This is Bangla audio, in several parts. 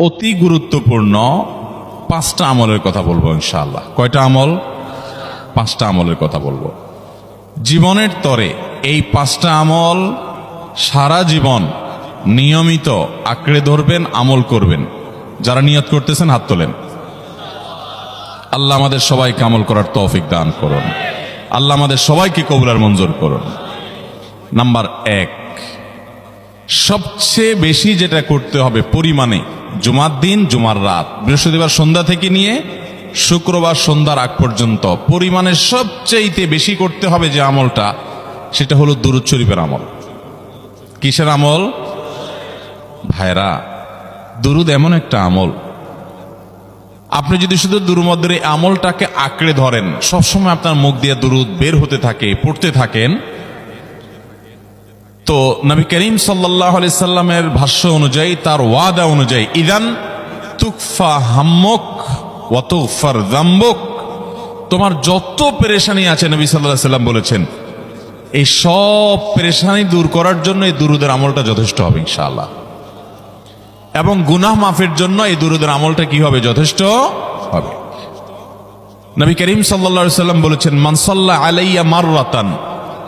অতি গুরুত্বপূর্ণ পাঁচটা আমলের কথা বলব ইনশাআল্লাহ। কয়টা আমল? পাঁচটা আমলের কথা বলব। জীবনের তরে এই পাঁচটা আমল সারা জীবন নিয়মিত আঁকড়ে ধরবেন, আমল করবেন। যারা নিয়ত করতেছেন, হাত তোলেন। আল্লাহ আমাদের সবাইকে আমল করার তৌফিক দান করুন। আল্লাহ আমাদের সবাইকে কবুলার মঞ্জুর করুন। নাম্বার এক, সবচেয়ে বেশি যেটা করতে হবে পরিমাণে জুমার দিন, জুমার রাত। বৃহস্পতিবার সন্ধ্যা থেকে নিয়ে শুক্রবার সন্ধ্যার আগ পর্যন্ত পরিমাণে সবচেয়েতে বেশি করতে হবে যে আমলটা, সেটা হলো দুরুদ শরীফের আমল। কিসের আমল? ভাইরা, দুরুদ এমন একটা আমল। আপনি যদি শুধু দুরুমদ্দের এই আমলটাকে আঁকড়ে ধরেন, সবসময় আপনার মুখ দিয়ে দুরুদ বের হতে থাকে, পড়তে থাকেন তো নবী করিম সাল্লাহ আলি সাল্লামের ভাষ্য অনুযায়ী, তার ওয়াদা অনুযায়ী, ইদান তুকফা হাম্মক ওয়াতুফার জাম্বক তোমার যত পেরেশানি আছে, নবী সাল্লাহ সাল্লাম বলেছেন, এই সব পেরেশানি দূর করার জন্য এই দুরুদের আমলটা যথেষ্ট হবে, ইনশাআল্লাহ। এবং গুনাহ মাফের জন্য এই দুরুদের আমলটা কি হবে? যথেষ্ট হবে। নবী করিম সাল্লা সাল্লাম বলেছেন মানসাল্লাহ আলাইয়া মাররাতান।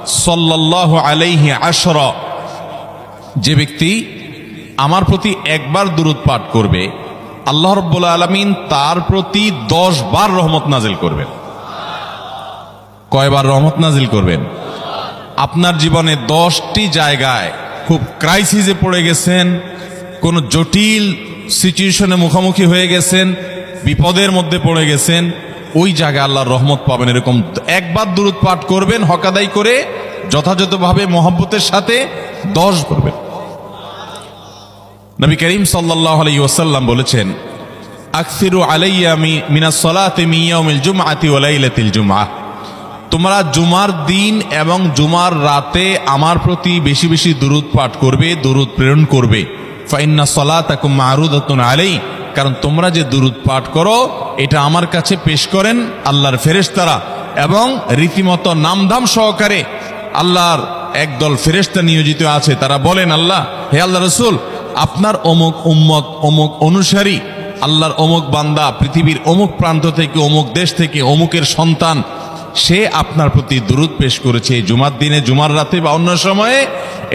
সাল্লাহ আলাইহি আশর। যে ব্যক্তি আমার প্রতি একবার দুরুদ পাঠ করবে, আল্লাহ রব্বুল আলমিন তার প্রতি দশ বার রহমত নাজিল করবেন। কয়বার রহমত নাজিল করবেন? আপনার জীবনে দশটি জায়গায় খুব ক্রাইসিসে পড়ে গেছেন, কোন জটিল সিচুয়েশনে মুখোমুখি হয়ে গেছেন, বিপদের মধ্যে পড়ে গেছেন ওই জায়গায় আল্লাহর রহমত পাবেন এরকম। একবার দূরত পাঠ করবেন হকাদাই করে যথাযথভাবে মহব্বতের সাথে দশ করবেন নবী করিম সাল্লাহ আলাই ওসাল্লাম বলেছেন, আকসিরু আলাইয়া মি মিনা সলাতে মিয়াউমিল জুমআতি ওয়ালাইলাতিল জুমআ তোমরা জুমার দিন এবং জুমার রাতে আমার প্রতি বেশি বেশি দুরুদ পাঠ করবে, দুরুদ প্রেরণ করবে। ফাইন্না সলাতাকুম মারুদাতুন আলাই কারণ তোমরা যে দুরুদ পাঠ করো, এটা আমার কাছে পেশ করেন আল্লাহর ফেরেশতারা এবং রীতিমতো নামধাম সহকারে আল্লাহর একদল ফেরেশতা নিয়োজিত আছে। তারা বলেন, আল্লাহ, হে আল্লাহ রসুল, আপনার অমুক উম্মত, অমুক অনুসারী, আল্লাহর অমুক বান্দা, পৃথিবীর অমুক প্রান্ত থেকে, অমুক দেশ থেকে, অমুকের সন্তান, সে আপনার প্রতি দুরুদ পেশ করেছে। জুমার দিনে, জুমার রাতে বা অন্য সময়ে,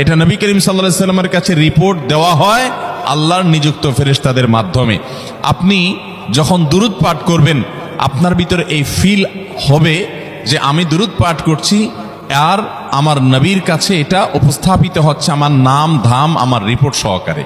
এটা নবী করিম সাল্লা সাল্লামের কাছে রিপোর্ট দেওয়া হয় আল্লাহর নিযুক্ত ফেরেস্তাদের মাধ্যমে। আপনি যখন দূরত পাঠ করবেন, আপনার ভিতরে এই ফিল হবে যে আমি দূরত পাঠ করছি, আর আমার নবীর কাছে এটা উপস্থাপিত হচ্ছে, আমার নাম, ধাম, আমার রিপোর্ট সহকারে।